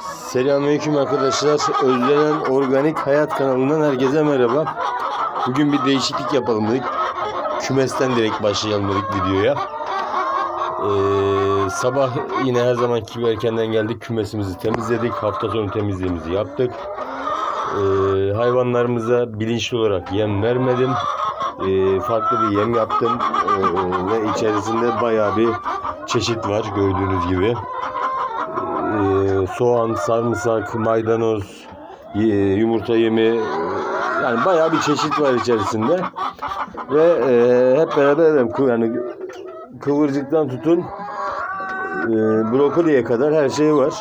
Selamünaleyküm arkadaşlar. Özlenen Organik Hayat kanalından herkese merhaba. Bugün bir değişiklik yapalım dedik. Kümesten direkt başlayalım dedik videoya. Ee, sabah yine her zamanki gibi erkenden geldik. Kümesimizi temizledik. Hafta sonu temizliğimizi yaptık. Ee, hayvanlarımıza bilinçli olarak yem vermedim. Ee, farklı bir yem yaptım. Ee, ve içerisinde bayağı bir çeşit var gördüğünüz gibi. Soğan, sarımsak, maydanoz, y- yumurta yemi e, yani bayağı bir çeşit var içerisinde ve e, hep beraber yani kıvırcıktan tutun e, brokoliye kadar her şey var.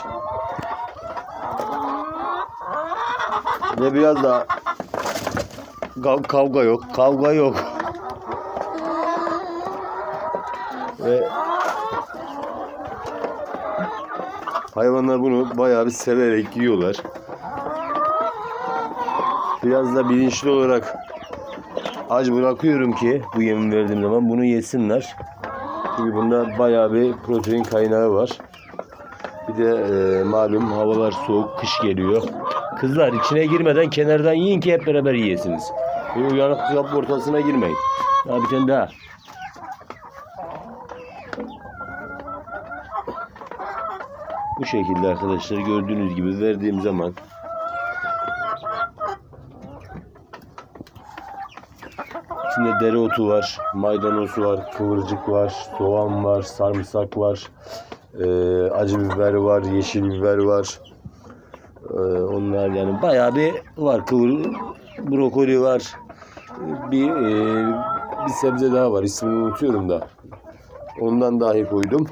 Ve biraz da kav- kavga yok, kavga yok. Ve Hayvanlar bunu bayağı bir severek yiyorlar. Biraz da bilinçli olarak aç bırakıyorum ki bu yemi verdiğim zaman bunu yesinler. Çünkü bunda bayağı bir protein kaynağı var. Bir de e, malum havalar soğuk, kış geliyor. Kızlar içine girmeden kenardan yiyin ki hep beraber yiyesiniz. Böyle uyanık kapı ortasına girmeyin. Daha bir tane daha. Bu şekilde arkadaşlar gördüğünüz gibi verdiğim zaman içinde dereotu var, maydanoz var, kıvırcık var, soğan var, sarımsak var, eee, acı biber var, yeşil biber var. Eee, onlar yani bayağı bir var. Kıvır, brokoli var. Bir eee, bir sebze daha var. İsmini unutuyorum da. Ondan dahi koydum.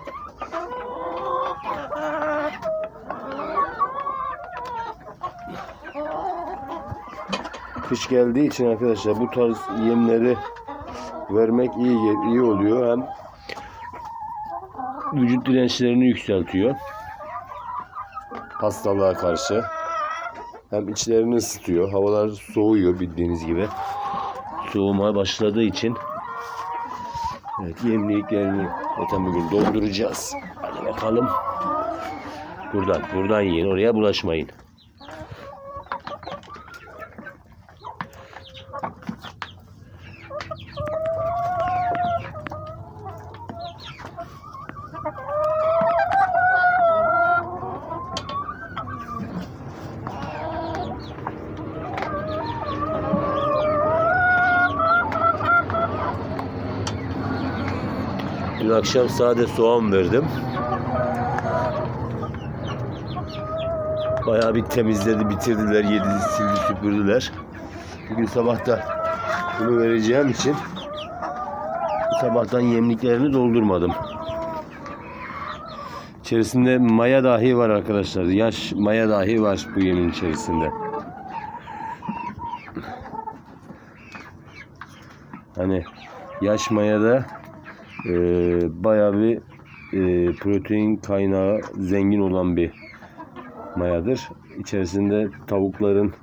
Kış geldiği için arkadaşlar bu tarz yemleri vermek iyi iyi oluyor. Hem vücut dirençlerini yükseltiyor. Hastalığa karşı. Hem içlerini ısıtıyor. Havalar soğuyor bildiğiniz gibi. Soğumaya başladığı için Evet yemliklerini zaten bugün dolduracağız. Hadi bakalım. Buradan, buradan yiyin. Oraya bulaşmayın. Akşam sade soğan verdim. Bayağı bir temizledi, bitirdiler, yedi, sildi, süpürdüler. Bugün sabah da bunu vereceğim için sabahtan yemliklerini doldurmadım. İçerisinde maya dahi var arkadaşlar. Yaş maya dahi var bu yemin içerisinde. Hani yaş mayada e, bayağı bir e, protein kaynağı zengin olan bir mayadır. İçerisinde tavukların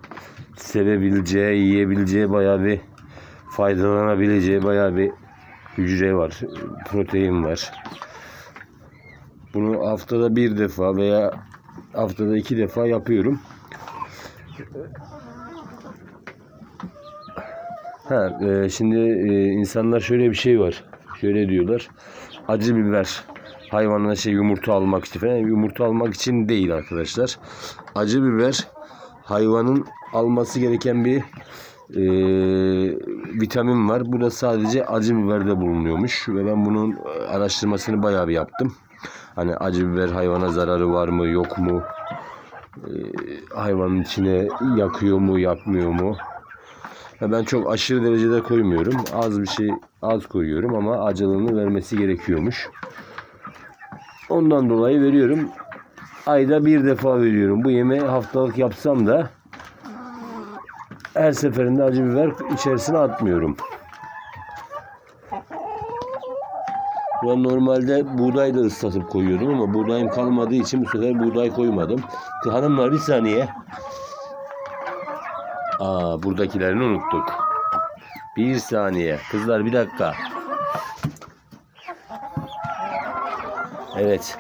sevebileceği, yiyebileceği bayağı bir faydalanabileceği bayağı bir hücre var, protein var. Bunu haftada bir defa veya haftada iki defa yapıyorum. Ha, e, şimdi e, insanlar şöyle bir şey var. Şöyle diyorlar. Acı biber hayvanlara şey yumurta almak için falan. Yumurta almak için değil arkadaşlar. Acı biber hayvanın alması gereken bir e, vitamin var. Bu da sadece acı biberde bulunuyormuş ve ben bunun araştırmasını bayağı bir yaptım. Hani acı biber hayvana zararı var mı yok mu? E, hayvanın içine yakıyor mu yakmıyor mu? Ben çok aşırı derecede koymuyorum. Az bir şey az koyuyorum ama acılığını vermesi gerekiyormuş. Ondan dolayı veriyorum. Ayda bir defa veriyorum. Bu yemeği haftalık yapsam da her seferinde acı biber içerisine atmıyorum. Ben normalde buğday da ıslatıp koyuyordum ama buğdayım kalmadığı için bu sefer buğday koymadım. Hanımlar bir saniye. Aa buradakilerini unuttuk. Bir saniye. Kızlar bir dakika. Evet.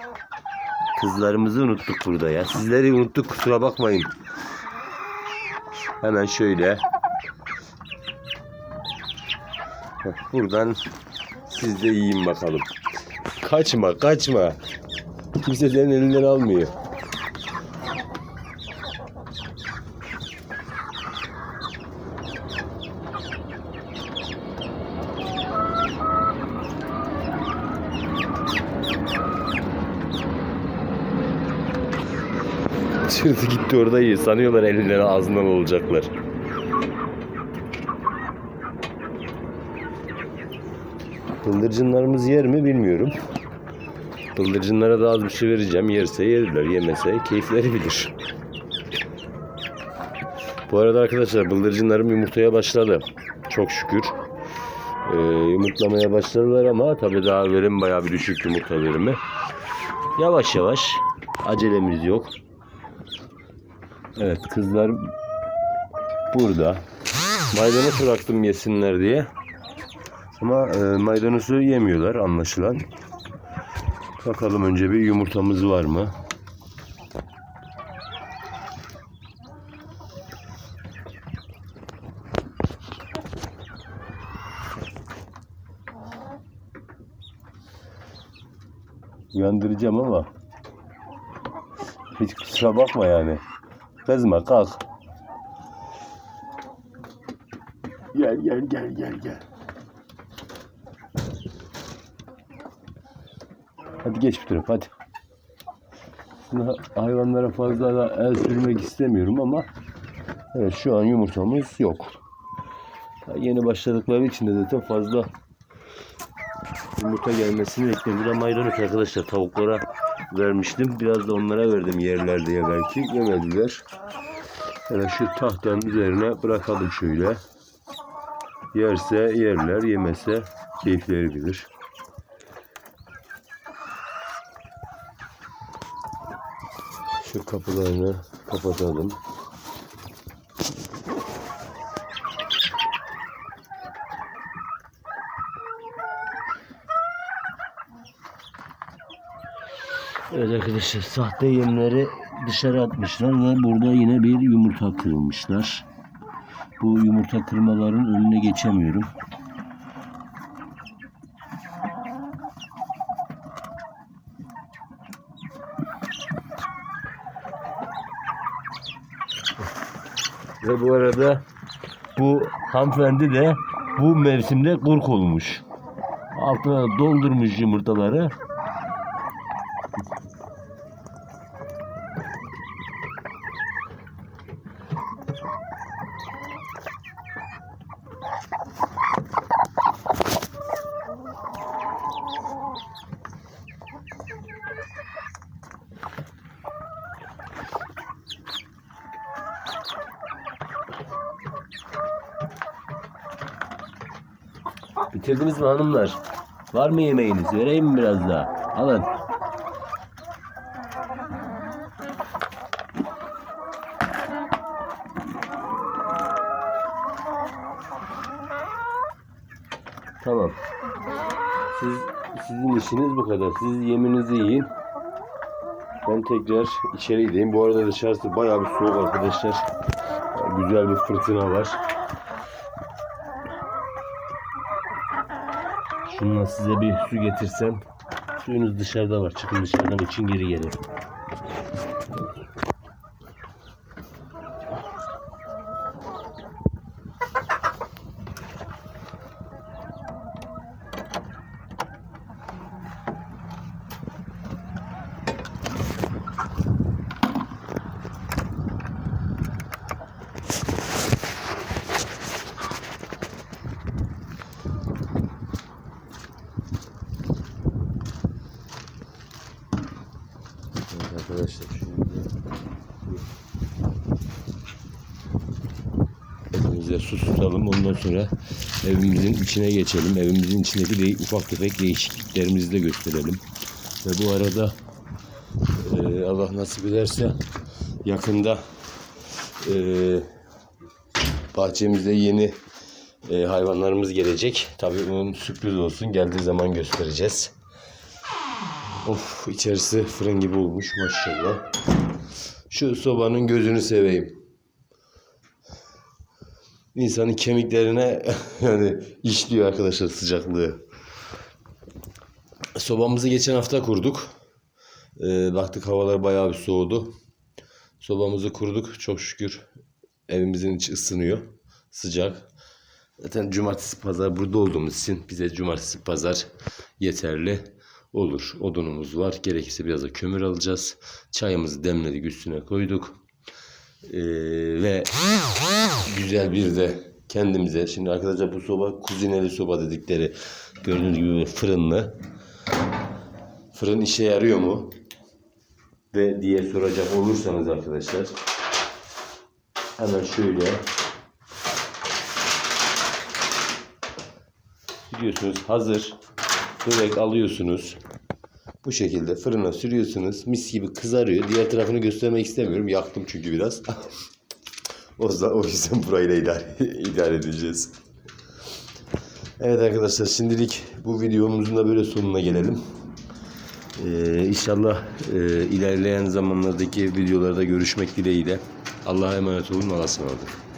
Kızlarımızı unuttuk burada ya. Sizleri unuttuk kusura bakmayın. Hemen şöyle. Buradan siz de yiyin bakalım. Kaçma kaçma. Kimse senin elinden almıyor. Çıktı gitti orada iyi. Sanıyorlar elinden ağzından olacaklar. Bıldırcınlarımız yer mi bilmiyorum. Bıldırcınlara da az bir şey vereceğim. Yerse yerler, yemese keyifleri bilir. Bu arada arkadaşlar bıldırcınlarım yumurtaya başladı. Çok şükür. Ee, yumurtlamaya başladılar ama tabii daha verim bayağı bir düşük yumurta verimi. Yavaş yavaş. Acelemiz yok. Evet kızlar burada. Maydanoz bıraktım yesinler diye. Ama e, maydanozu yemiyorlar anlaşılan. Bakalım önce bir yumurtamız var mı? Uyandıracağım ama hiç kusura bakma yani. Kızma kalk. Gel gel gel gel gel. Hadi geç bir tarafa hadi. Ha- hayvanlara fazla da el sürmek istemiyorum ama evet şu an yumurtamız yok. Daha yeni başladıkları için de zaten fazla yumurta gelmesini de maydanoz arkadaşlar tavuklara vermiştim. Biraz da onlara verdim yerler diye belki. Yemediler. Hele şu tahtanın üzerine bırakalım şöyle. Yerse yerler, yemese keyifleri bilir. Şu kapılarını kapatalım. Evet arkadaşlar sahte yemleri dışarı atmışlar ve burada yine bir yumurta kırılmışlar. Bu yumurta kırmaların önüne geçemiyorum. Ve bu arada bu hanımefendi de bu mevsimde kurk olmuş. Altına doldurmuş yumurtaları. Bitirdiniz mi hanımlar? Var mı yemeğiniz? Vereyim mi biraz daha? Alın. Tamam. Siz sizin işiniz bu kadar. Siz yeminizi yiyin. Ben tekrar içeri gideyim. Bu arada dışarısı bayağı bir soğuk arkadaşlar. Güzel bir fırtına var. Şununla size bir su getirsem. Suyunuz dışarıda var. Çıkın dışarıdan için geri gelin. Evet arkadaşlar şimdi elimize su tutalım ondan sonra evimizin içine geçelim. Evimizin içindeki de ufak tefek değişikliklerimizi de gösterelim. Ve bu arada e, Allah nasip ederse yakında e, bahçemize yeni e, hayvanlarımız gelecek. Tabii bunun sürpriz olsun. Geldiği zaman göstereceğiz. Of içerisi fırın gibi olmuş maşallah. Şu sobanın gözünü seveyim. İnsanın kemiklerine yani işliyor arkadaşlar sıcaklığı. Sobamızı geçen hafta kurduk. Ee, baktık havalar bayağı bir soğudu. Sobamızı kurduk çok şükür. Evimizin içi ısınıyor. Sıcak. Zaten cumartesi pazar burada olduğumuz için bize cumartesi pazar yeterli olur. Odunumuz var. Gerekirse biraz da kömür alacağız. Çayımızı demledik üstüne koyduk. Ee, ve güzel bir de kendimize şimdi arkadaşlar bu soba kuzineli soba dedikleri gördüğünüz gibi fırınlı. Fırın işe yarıyor mu? Ve diye soracak olursanız arkadaşlar hemen şöyle Biliyorsunuz hazır börek alıyorsunuz. Bu şekilde fırına sürüyorsunuz. Mis gibi kızarıyor. Diğer tarafını göstermek istemiyorum. Yaktım çünkü biraz. o yüzden, o yüzden burayla idare, idare edeceğiz. Evet arkadaşlar şimdilik bu videomuzun da böyle sonuna gelelim. Ee, inşallah e, ilerleyen zamanlardaki videolarda görüşmek dileğiyle. Allah'a emanet olun. Allah'a ısmarladık.